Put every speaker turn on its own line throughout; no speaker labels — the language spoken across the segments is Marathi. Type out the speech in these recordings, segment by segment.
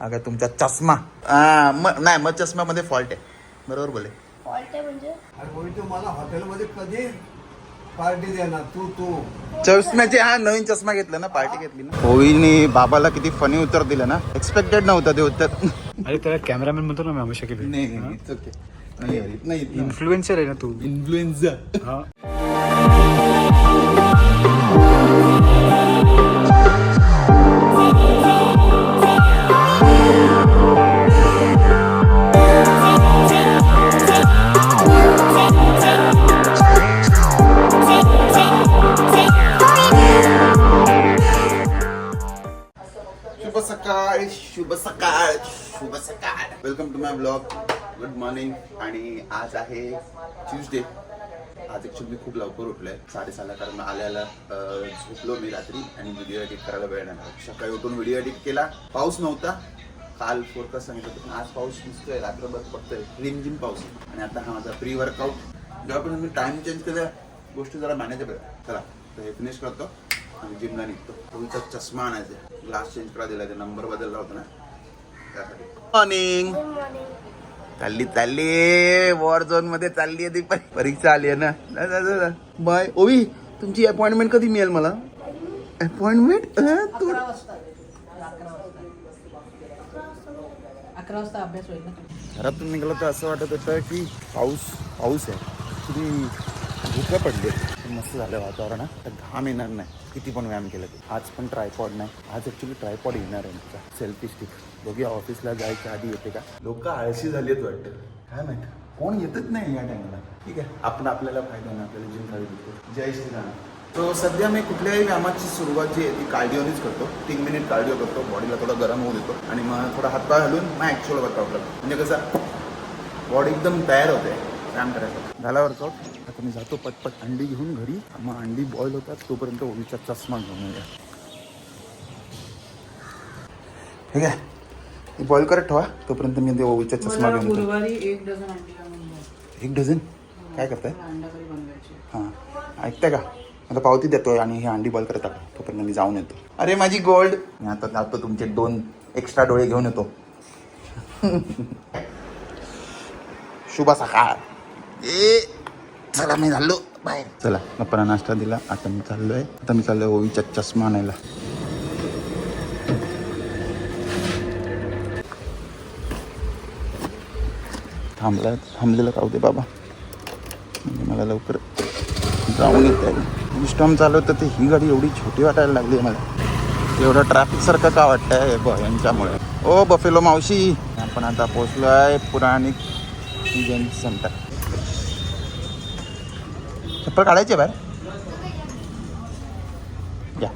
अगं तुमचा चष्मा. हा, म- नाही मग चष्म्यामध्ये फॉल्ट आहे. बरोबर बोले
फॉल्ट आहे म्हणजे?
अरे मोहिते मला हॉटेलमध्ये कधी पार्टी देणार? तू तू.
चष्म्याचे हा नवीन चष्मा घेतला ना पार्टी घेतली ना. होईने बाबाला किती फनी उत्तर दिलं ना. एक्सपेक्टेड नव्हतं ते उत्तर.
अरे त्याला कॅमेरामॅन म्हणतो ना मी हमेशा केली
नाही it's okay. नाही नाही
इन्फ्लुएन्सर आहे ना तू.
इन्फ्लुएन्झा
हा.
ब्लॉग गुड मॉर्निंग आणि आज आहे ट्यूजडे आज ॲक्च्युली मी खूप लवकर उठलोय. साडेसहाला कारण आल्याला झोपलो मी रात्री आणि व्हिडिओ एडिट करायला वेळ नाही सकाळी उठून व्हिडिओ एडिट केला. पाऊस नव्हता. काल फोरकास्ट सांगितलं पण आज पाऊस दिसतोय. रात्रभर पडतोय रिमझिम पाऊस आणि आता हा माझा प्री वर्कआउट जेव्हापर्यंत मी टाइम चेंज केल्या गोष्टी जरा मॅनेजेबल चला तर हे फिनिश करतो आणि जिमला निघतो. तुमचा चष्मा आणायचा ग्लास चेंज करा दिला नंबर बदलला होता ना. मॉर्निंग
गुड मॉर्निंग
चालली चालली. वॉर झोनमध्ये चालली आहे ती परीक्षा आली आहे ना. बाय ओवी तुमची अपॉइंटमेंट कधी मिळेल मला? अपॉइंटमेंट तू. घरातून निघालं तर असं वाटत होतं की पाऊस पाऊस आहे. किती धुकं पडले. पण मस्त झालं वातावरण हा. तर घाम येणार नाही किती पण व्यायाम केलं ते आज पण ट्रायपॉड नाही. आज ॲक्च्युली ट्रायपॉड येणार आहे माझा सेल्फी स्टिक बघूया ऑफिसला जायच्या आधी येते का? लोक आळशी झाली आहेत वाटतं. काय माहीत कोण येतच नाही या टाइमला ठीक आहे. आपण आपल्याला फायदा नाही आपल्याला जिम खाली देतो जय श्रीराम. तो सध्या मी कुठल्याही व्यायामाची सुरुवात जी आहे ती कार्डिओनीच करतो. तीन मिनिट कार्डिओ करतो. बॉडीला थोडं गरम होऊ देतो. आणि मग थोडा हातपाय घालून मग ॲक्च्युअल वर्कआउट करतो. म्हणजे कसं बॉडी एकदम तयार होते. व्यायाम करायचा. झाला वर्कआउट आता मी जातो पटपट अंडी घेऊन घरी. मग अंडी बॉईल होतात तोपर्यंत ओवीचा चष्मा घेऊन येऊया. ठीक आहे? ती बॉईल करत ठेवा तोपर्यंत मी ते ओवीचा चष्मा
मला
घेऊन येतो.
एक डझन.
एक डझन काय करताय?
मला अंडा करी बनवायची
हां. ऐकताय का? आता पावती देतोय आणि हे अंडी बॉईल करत टाका तोपर्यंत मी जाऊन येतो. अरे माझी गोल्ड मी आता जातो तुमचे दोन एक्स्ट्रा डोळे घेऊन येतो. शुभ सकाळ. ए चला मी झालो. बाहेर चला पप्पाला नाश्ता दिला. आता मी चाललोय. आता मी चाललोय ओवीच्या चष्मा आणायला. थांबला थांबलेलं राहू दे बाबा. म्हणजे मला लवकर जाऊन येत आहे विस्टॉम चालवतं तर ही गाडी एवढी छोटी वाटायला लागली आहे मला. एवढं ट्रॅफिक सारखं का वाटतंय? ब यांच्यामुळे. ओ बफेलो मावशी. आपण आता पोचलो आहे पुराणिक जैन सेंटर चप्पल काढायचे बाहेर. या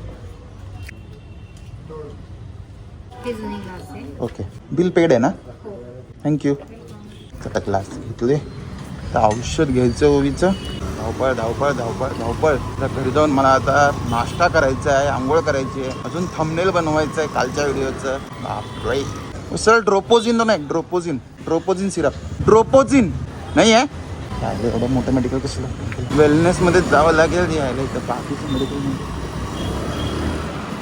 आहे.
ओके. बिल पेड आहे ना? थँक्यू चटा ग्लास घेतले तर औषध घ्यायचं ओवीचं. धावपळ धावपळ धावपळ धावपळ. तर घरी जाऊन मला आता नाश्ता करायचा आहे आंघोळ करायची आहे. अजून थंबनेल बनवायचं आहे कालच्या व्हिडिओचं. बापरे. सर ड्रोपोजिन तो नाही ड्रोपोजिन ड्रोपोजिन सिरप ड्रोपोजिन नाही आहे? काय एवढं मोठं मेडिकल कसलं? वेलनेसमध्ये जावं लागेल यायला इथं बाकीचं मेडिकल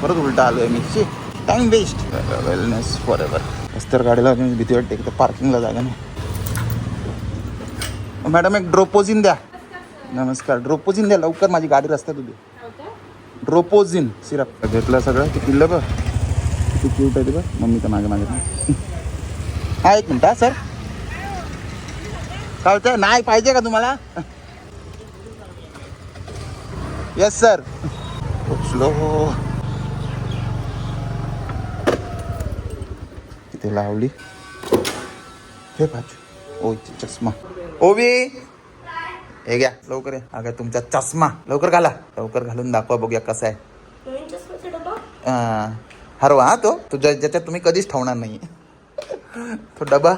परत उलटा आलो आहे मी. Time waste wellness for ever रस्त्यावर गाडीला भीती वाटते की पार्किंगला जागा नाही. मॅडम एक ड्रोपोजिन द्या. नमस्कार. ड्रोपोजिन द्या लवकर माझी गाडी रस्त्यात उभी. ड्रोपोजिन सिरप घेतलं सगळं. ते पिल्लं बघ. किती क्यूट आहे ते बघ. मम्मी तर मागे मागे हा एक मिनिट हा सर. चालतंय नाही पाहिजे का तुम्हाला? येस सर स्लो तिथे लावली. हे बाजू ओवीची चष्मा. ओवी! हे घ्या लवकर या. अगं तुमचा चष्मा. लवकर घाला. लवकर घालून दाखवा बघूया कसा आहे. हरवा हा तो. तो ज्या- ज्याच्यात तुम्ही कधीच ठेवणार नाही तो डबा.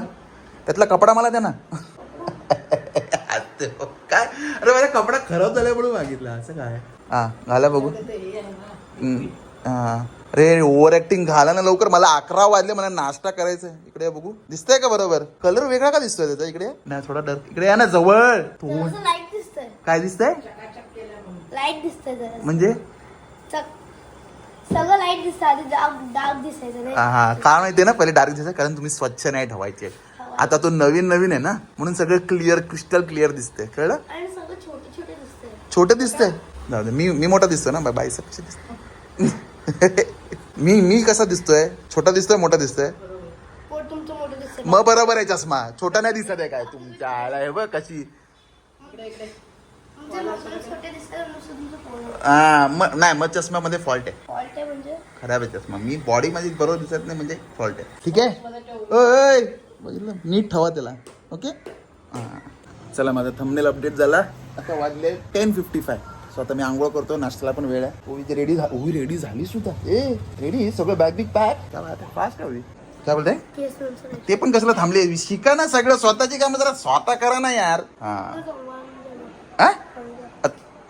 त्यातला कपडा मला द्या ना. काय? अरे माझा कपडा खराब झाला म्हणून मागितला. असं काय? हा घाला बघू. हम्म, हा. अरे ओव्हर ऍक्टिंग घाला ना लवकर. मला अकरा वाजले मला नाश्ता करायचा आहे. इकडे या बघू. दिसतंय का बरोबर? कलर वेगळा का दिसतोय त्याचा? इकडे नाही थोडा डर इकडे या ना जवळ. काय दिसतंय?
लाइट दिसतंय जरा
म्हणजे?
चक. सगळं लाइट दिसतं. डाग दिसायचं
हा हा. का माहितीये ना पहिले डार्क दिसायचं कारण तुम्ही स्वच्छ नाही ठेवायचे. आता तो नवीन नवीन आहे ना म्हणून सगळं क्लिअर क्रिस्टल क्लिअर दिसते कळलं?
छोटे छोटे दिसतंय.
छोटं दिसतंय? जाऊ दे मी मी मोठा दिसतो ना बाई कशी दिसतो? मी मी कसा दिसतोय? छोटा दिसतोय मोठा दिसतोय?
दिसतंय.
मग बरोबर आहे चष्मा. छोटा नाही दिसत आहे काय तुमच्या? आला हे बघ कशी.
तुमचे नसून छोटे दिसतात नुसतं तुमचं पोट
हा मग नाही मग चष्म्यामध्ये फॉल्ट आहे.
फॉल्ट आहे म्हणजे?
खराब आहे चष्मा. मी बॉडी मध्ये बरोबर दिसत नाही म्हणजे फॉल्ट आहे. ठीक आहे? बघितलं? नीट ठेवा त्याला. ओके? हां. चला माझा थंबनेल अपडेट झाला. आता वाजले टेन फिफ्टी फाय सो आता मी आंघोळ करतो नाश्त्याला पण वेळ आहे. ओवी रेडी ओवी रेडी झाली सुद्धा. ए रेडी सगळं bag big pack fast Ovi काय बोलते?
केस नंतर नाही.
ते पण कसलं थांबले? शिका ना सगळं स्वतःची कामं जरा स्वतः करा ना यार. हा.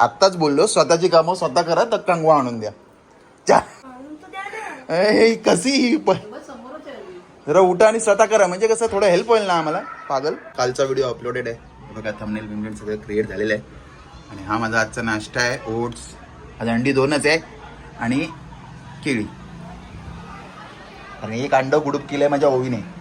आत्ताच बोललो स्वतःची कामं स्वतः करा तर कंगवा आणून द्या. ए, कशी ही प-
बस समोरच आहे आधी.
जरा उठा आणि स्वतः करा. म्हणजे कसं थोडं हेल्प होईल ना आम्हाला. पागल. कालचा व्हिडिओ अपलोडेड आहे. बघा थंबनेल बिमनेल सगळं क्रिएट झालेलं आहे. आणि हा माझा आजचा नाश्ता आहे. ओट्स आज अंडी दोनच आहे. आणि केळी. आणि एक अंड गुडूप केलंय माझ्या ओवीने.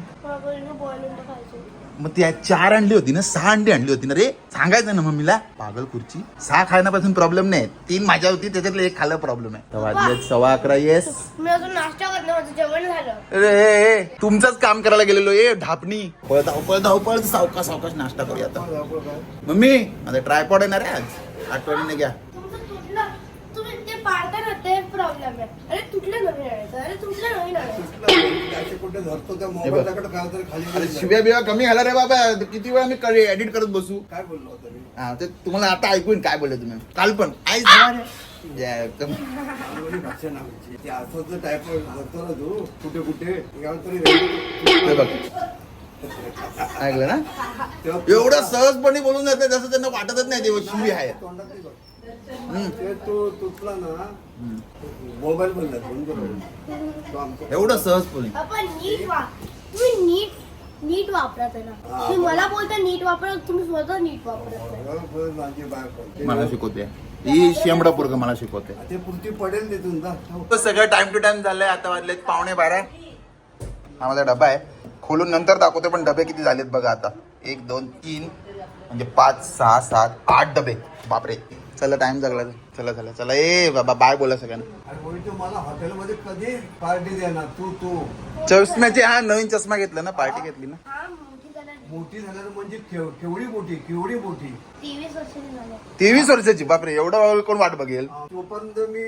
मग ती चार अंडी होती ना सहा अंडी आणली होती ना रे. सांगायचं ना मम्मीला पागल खुर्ची. सहा खाण्यापासून प्रॉब्लेम नाही. तीन माझ्या होती त्याच्यातलं एक खायला प्रॉब्लेम आहे. तर वाजले सव्वा अकरा येस
मी अजून नाश्ता करत नाही माझं जेवण झालं.
अरे ए, ए, तुमचंच काम करायला गेलेलो ए ढापणी. पळ धावपळ धावपळ सावकाश सावकाश नाश्ता करूया आता. मम्मी माझा ट्रायपॉड येणार आहे आज. आठवणीने घ्या.
तुमचं तुटलं. तुम्ही ते पाडताना ते प्रॉब्लेम आहे. अरे तुटलं नवीन आणायचं. अरे तुटलं नवीन आणायचं.
त्याचे कुठे धरतो त्या
बघ.
मोबाईलकडे काय तरी खाली
अरे
गेलं.
शिव्या बिव्या कमी घाला रे बाबा. किती वेळा मी एडिट करत बसू?
काय बोललो होतो मी?
हा ते तुम्हाला आता ऐकून काय बोलले तुम्ही? काल पण. आई झाला रे. जय, कम-
आणि भाषा नावाची. ते ना कुठे कुठे यावर तरी
हे बघ. ऐकलं ना?
तेव्हा
एवढं सहजपणे बोलून जाते जसं त्यांना वाटतच नाही ते शिवी आहे
तोंडात नाही बघ. ते तो तुटला ना मोबाईल बंद
एवढं सहजपणे
आपण नीट वा तुम्ही नीट नीट वापरत आहे ना तुम्ही मला बोलता नीट वापरत तुम्ही स्वतः नीट
बायको. ते
मला शिकवते. ही शेमडा पोरग मला शिकवते.
ते पुरती पडेल तिथून जा. हो.
तो सगळं टाइम टू टाइम झालंय आता वाजलेत पावणे बारा. हा माझा डबा आहे. खोलून नंतर दाखवते पण डबे किती झालेत बघा आता. एक दोन तीन म्हणजे पाच सहा सात आठ डबे. बापरे. चला टाइम जगला चला चला चला. ए बाबा बाय बोला सगळ्यांना.
तू मला हॉटेलमध्ये कधी पार्टी देणार? तू तू.
चष्म्याचे हा नवीन चष्मा घेतला ना पार्टी घेतली ना?
हा मोठी झाल्या
मोठी झाल्यावर म्हणजे केव- केवढी मोठी केवढी मोठी?
तेवीस वर्षाची
बापरे एवढा कोण वाट बघेल?
तोपर्यंत मी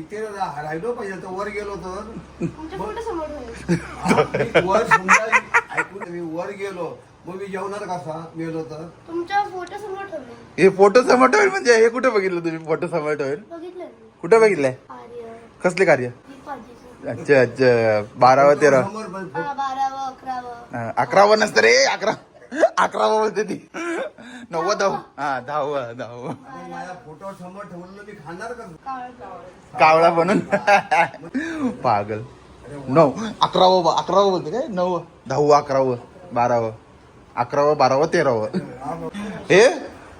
इथे रा- राहिलो पाहिजे तर वर गेलो तर. वर ऐकून मी वर गेलो. मग मी जेवणार कसा गेलो तर
तुमच्या फोटो समोर ठेवले.
हे फोटो समोर ठेवेल म्हणजे? हे कुठे बघितलं तुम्ही फोटो समोर ठेवेल?
बघितलं मी.
कुठे बघितलंय?
आर्य.
कसले कार्य?
दीपाजीचं
अच्छा अच्छा. बारावं तेरा
समोर पण
हा बारावं अकरावं.
हा, अकरावं नसतं रे. अकरा अकरावं बोलते ती. नव्वद दहावं. हा दहावं दहावं.
माझ्या फोटो समोर ठेवलं मी खाणार का?
कावळा बनून. पागल. नऊ अकरावं ब- अकरावं बोलते काय? नऊ दहावं अकरावं बारावं. अकरावं बारावं तेरावं. हे?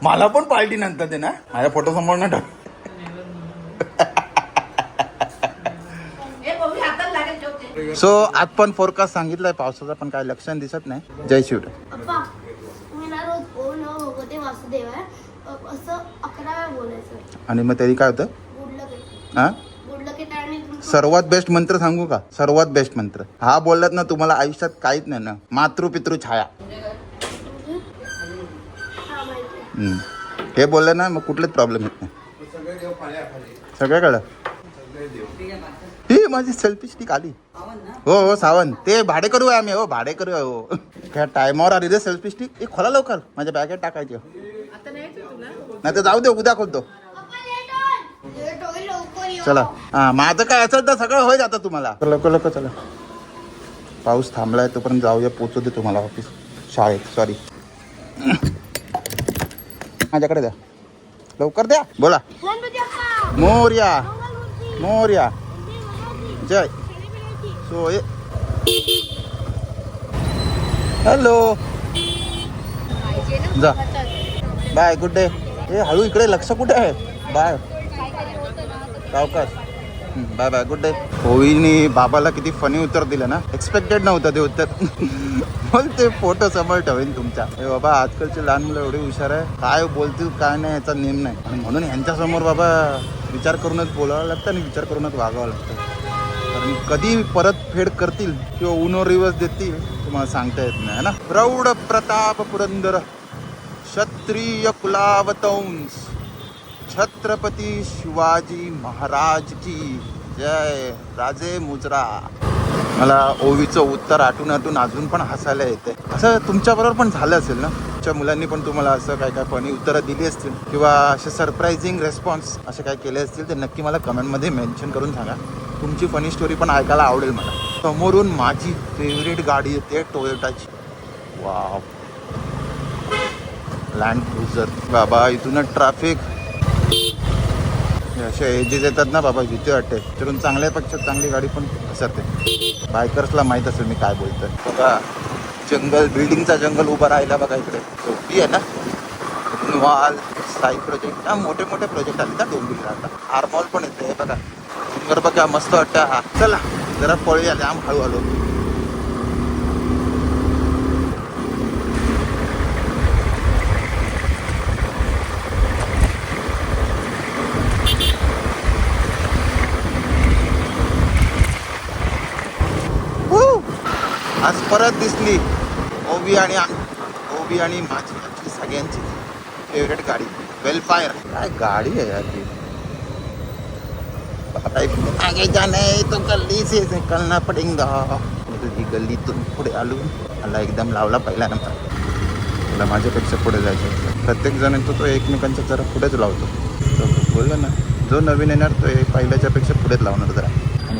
मला पण पार्टी नंतर दे ना. माझ्या फोटो समोर ना ठेव सो आज पण फोरकास्ट सांगितलंय पावसाचा पण काय लक्षण दिसत नाही. जय
अकरा वेळा बोलायचं.
आणि मग तरी काय होतं? हा? सर्वात बेस्ट मंत्र सांगू का? सर्वात बेस्ट मंत्र. हा बोललात ना तुम्हाला आयुष्यात काहीच नाही ना. छाया.
हा माहिती
हम्म. हे बोललं ना मग कुठलेच प्रॉब्लेम येत नाही.
सगळे देव पाण्याखाली
सगळं कळलं
सगळे देव
ही माझी सेल्फी स्टिक आली हो हो सावंत. ते भाडे करू आम्ही. हो भाडे करू हो. काय टायमावर आली रे सेल्फी स्टिक हे खोला लवकर. माझ्या बॅगेत टाकायची.
नाही
तर जाऊ दे उद्या खोलतो. चला. हा माझं काय असेल तर सगळं होईल आता तुम्हाला. लवकर लवकर चला. पाऊस थांबलाय तोपर्यंत जाऊया पोचू दे तुम्हाला ऑफिस शाळेत सॉरी माझ्याकडे द्या. लवकर द्या. बोला. मोर्या. मोर्या. जय.
सेलिब्रिटी.
सो ये. हॅलो. जा. Bye good day. ए हळू इकडे लक्ष कुठे आहे? बाय. सावकाश बाय बाय गुड डे होईनी बाबाला किती फनी उत्तर दिलं ना? एक्सपेक्टेड नव्हतं ते उत्तर. मग ते फोटो समोर ठेवेन तुमच्या. हे बाबा आजकालचे लहान मुलं एवढे हुशार आहे. काय बोलतील काय नाही याचा नेम नाही. आणि म्हणून यांच्यासमोर बाबा विचार करूनच बोलावं लागतं आणि विचार करूनच वागावं लागतं. कारण कधी परत फेड करतील किंवा उनो रिवर्स देतील तुम्हाला सांगता येत नाही है ना? प्रौढ प्रताप पुरंदर क्षत्रिय कुलावतंस. छत्रपती शिवाजी महाराज की जय. राजे मुजरा. मला ओवीचं उत्तर आठून आठून अजून पण हसायला येते. असं तुमच्याबरोबर पण झालं असेल ना? तुमच्या मुलांनी पण तुम्हाला असं काय काय फनी उत्तरं दिली असतील? किंवा असे सरप्रायझिंग रेस्पॉन्स असे काय केले असतील? ते नक्की मला कमेंटमध्ये मेन्शन करून सांगा. तुमची फनी स्टोरी पण ऐकायला आवडेल मला. समोरून माझी फेवरेट गाडी येते टोयोटाची वाव लँड क्रुझर बाबा इथूनच ट्रॅफिक अशा एजेस येतात ना बाबा भीती वाटते. इकडून चांगल्या पक्षात चांगली गाडी पण असते बायकर्सला माहीत असेल मी काय बोलतोय. बघा जंगल बिल्डिंगचा जंगल उभा राहिला बघा इकडे. सोपी आहे ना? वाल साई प्रोजेक्ट हा मोठे मोठे प्रोजेक्ट आले ना डोंबिवलीला आता. आरमॉल पण येते हे बघा. बघा मस्त वाटतं. हा चला जरा पळूया जाम हळूहळू. आज परत दिसली. ओबी आणि ओबी आणि माझी आमची सगळ्यांची फेवरेट गाडी वेलफायर काय गाडी आहे यार ती आगे जाने तो गल्ली से निकलना पडेंगा ही गल्लीतून पुढे आलो. मला एकदम लावला पहिला नंबर मला माझ्यापेक्षा पुढे जायचं प्रत्येक जण तो तो एकमेकांच्या जरा पुढेच लावतो. तो बोललो ना जो नवीन येणार तो हे पुढेच लावणार जरा.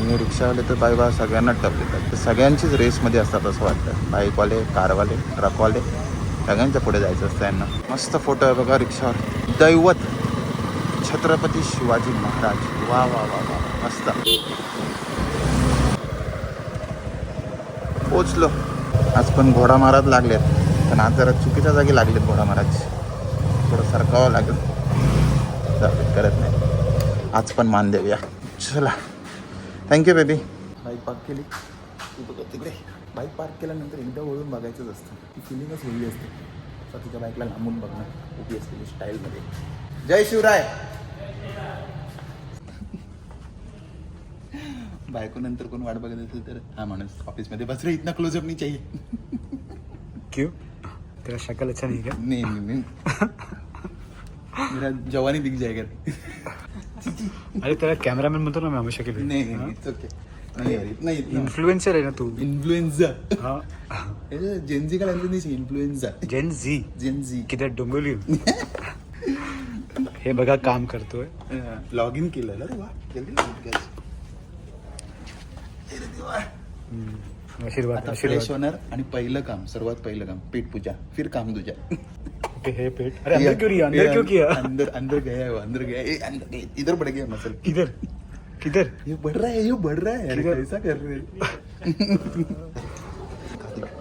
आणि रिक्षावाले तर बाय बा सगळ्यांना टपलेतात तर सगळ्यांचीच रेसमध्ये असतात असं वाटतं. बाईकवाले कारवाले ट्रकवाले सगळ्यांच्या पुढे जायचं असतं यांना. मस्त फोटो आहे बघा रिक्षावर. दैवत. छत्रपती शिवाजी महाराज. वा वा वा वा मस्त. पोचलो. आज पण घोडा महाराज लागलेत. पण आज जरा चुकीच्या जागी लागलेत घोडा महाराज थोडं सरकावं लागेल. करत नाही. आज पण मान देऊया. चला. थँक्यू बेबी बाईक पार्क केली. तू बघ तिकडे. बाईक पार्क केल्यानंतर एकदा वळून बघायचंच असतं. ती फिलिंगच वेगळी असते. स्वतःच्या बाईकला लांबून बघणं उभी असलेली स्टाईलमध्ये जय शिवराय. बायको नंतर कोण वाट बघत असेल तर हा माणूस ऑफिसमध्ये बस रे इतना क्लोजअप नाही चाहिए
क्यों तेरा शक्ल अच्छा नहीं क्या
नहीं नहीं नहीं मेरा जवानी दिख जाएगा
अरे तेरा कैमरामैन म्हणतो ना मी हमेशा के लिए
नहीं नहीं नहीं it's okay. नहीं यार इतना इतना
इन्फ्लुएंसर आहे ना तू?
इन्फ्लुएंजा
हाँ.
जेनजी का लैंग्वेज नहीं influenza
Gen Z
Gen Z
किती डोंबिवली हे बघा काम करतोय.
लॉग इन केलं वा. जल्दी केलं.
हम्म. आशीर्वाद
आता फ्रेश
आशीर्वाद
होणार आणि पहिलं काम सर्वात पहिलं काम पेट पूजा फिर काम तुझ्या.
ओके हे पेट अरे अंदर क्यों रही अंदर क्यों किया?
अंदर अंदर गया है वो, अंदर गया ए, अंदर इधर बढ़ गया मसल।
किधर? किधर?
ये बढ़ रहा है ये बढ़ रहा है। अरे? कैसा कर रहे हैं?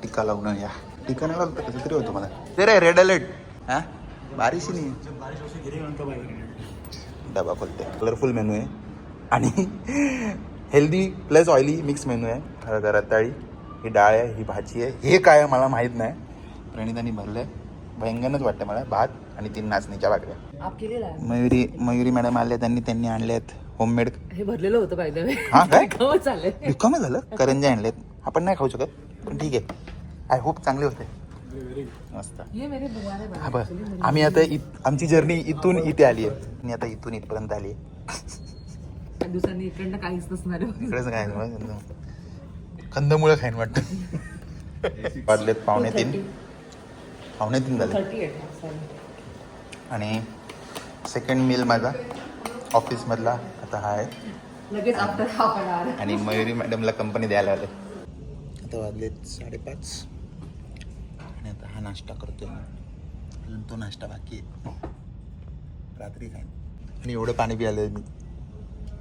टीका लावून या टीका नाही तर कसं तरी होतं मला ते रे रेड अलर्ट हा। बारिश नाही डबा खोलते कलरफुल मेनू आहे आणि healthy plus oily mix menu आहे हळद रताळी ही डाळ आहे ही भाजी आहे हे काय आहे मला माहीत नाही. प्रणितानी भरलं आहे भयंकरच वाटतं मला. भात आणि तीन नाचणीच्या भाकऱ्या.
आप केलेला आहे?
मयुरी मयुरी मॅडम आल्या त्यांनी त्यांनी आणल्यात होममेड
हे भरलेलं होतं पाहिजे
हा काय?
रिकामं
झालं? करंजे आणलेत. आपण नाही खाऊ शकत पण ठीक आहे. आय होप चांगले होते. मस्त.
ये मेरे बुआ ने
हा बरं. आम्ही आता आमची जर्नी इथून इथे आली आहे. आणि आता इथून इथपर्यंत आली आहे.
बनाया दिवसांनी इकडनं काहीच नसणार आहे.
इकडेच काय कंदमुळं खाईन वाटतं. वाजलेत पावणे तीन. पावणे तीन झाले.
38, sorry.
आणि सेकंड मील माझा ऑफिसमधला आता हा आहे. आणि मयुरी मॅडमला कंपनी द्यायला आले. आता वाजलेत साडेपाच. आणि आता हा नाश्ता करतोय मी. अजून तो नाश्ता बाकी आहे. रात्री खाईन. आणि एवढं पाणी पियालं मी.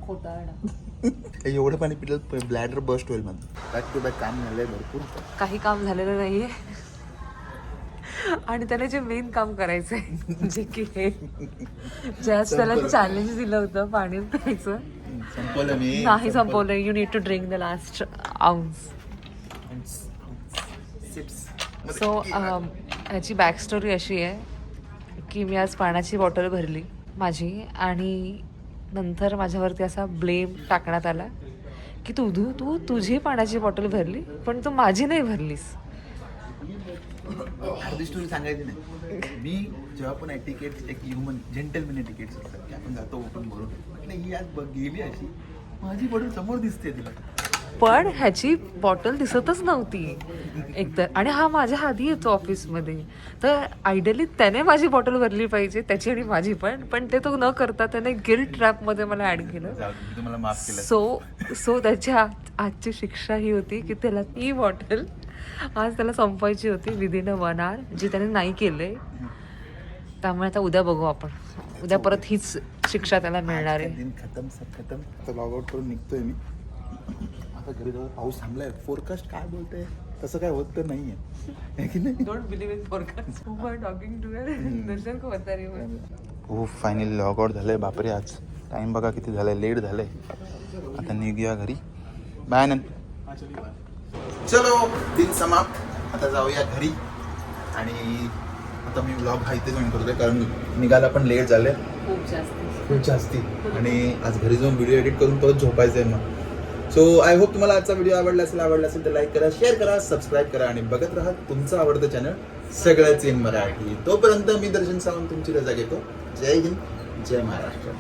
खोटा आहे ना
हे एवढं पाणी पिलं ब्लॅडर बस्ट होईल माझं बॅक टू बॅक काम झालंय भरपूर.
काही काम झालेलं नाहीये. आणि त्याला जे मेन काम करायचंय जे की हे ज्याच त्याला चॅलेंज दिलं होतं पाणी प्यायचं.
संपवलं मी.
नाही संपवलं you need to drink the last ounce so ह्याची बॅक स्टोरी अशी आहे की मी आज पाण्याची बॉटल भरली माझी आणि नंतर माझ्यावरती असा ब्लेम टाकण्यात आला की तू तू तू तुझी पाण्याची बॉटल भरली पण तू माझी नाही भरलीस.
स्टोरी सांगायची नाही. मी जेव्हा पण टिकेट एक ह्युमन जेंटलमेन टिकेट्स असतात की आपण जातो ओपन करून. म्हटलं ही आज बघ गेली अशी. माझी बॉटल समोर दिसते तिला.
पण ह्याची बॉटल दिसतच नव्हती. एकतर आणि हा माझ्या आधी येतो ऑफिसमध्ये तर आयडियली त्याने माझी बॉटल भरली पाहिजे त्याची आणि माझी पण. पण ते तो न करता त्याने गिल्ट ट्रॅपमध्ये मला ॲड
केलं.
सो सो त्याच्या आजची शिक्षा ही होती की त्याला ती बॉटल आज त्याला संपवायची होती विदिन अ वन आवर जी त्याने नाही केले त्यामुळे आता उद्या बघू आपण. उद्या परत हीच शिक्षा त्याला मिळणार आहे.
दिन खतम सब खतम. आता लॉग आउट करून निघतोय मी. आता घरी जाऊन पाऊस थांबलाय. फोरकास्ट काय बोलतंय? तसं काय होत तर नाहीये. है की नाही?
Don't believe in forecast talking to Darshan को बता रही हूँ
हो फायनली लॉग आउट झालंय. बापरे आज टाइम बघा किती झालाय. लेट झालंय. आता निघूया घरी. बाय नंद चलो दिन समाप्त. आता जाऊया घरी. आणि आता मी ब्लॉग हा इथे जॉईन करतोय कारण निघायला पण लेट झालंय.
खूप जास्त.
खूप जास्ती. आणि आज घरी जाऊन व्हिडिओ एडिट करून परत झोपायचं आहे मग. सो आय होप तुम्हाला आजचा व्हिडिओ आवडला असेल आवडला असेल तर लाईक करा शेअर करा सबस्क्राईब करा आणि बघत राहा तुमचं आवडतं चॅनल सगळ्याच इन मराठी. तोपर्यंत मी दर्शन सावंत तुमची रजा घेतो. जय हिंद जय महाराष्ट्र.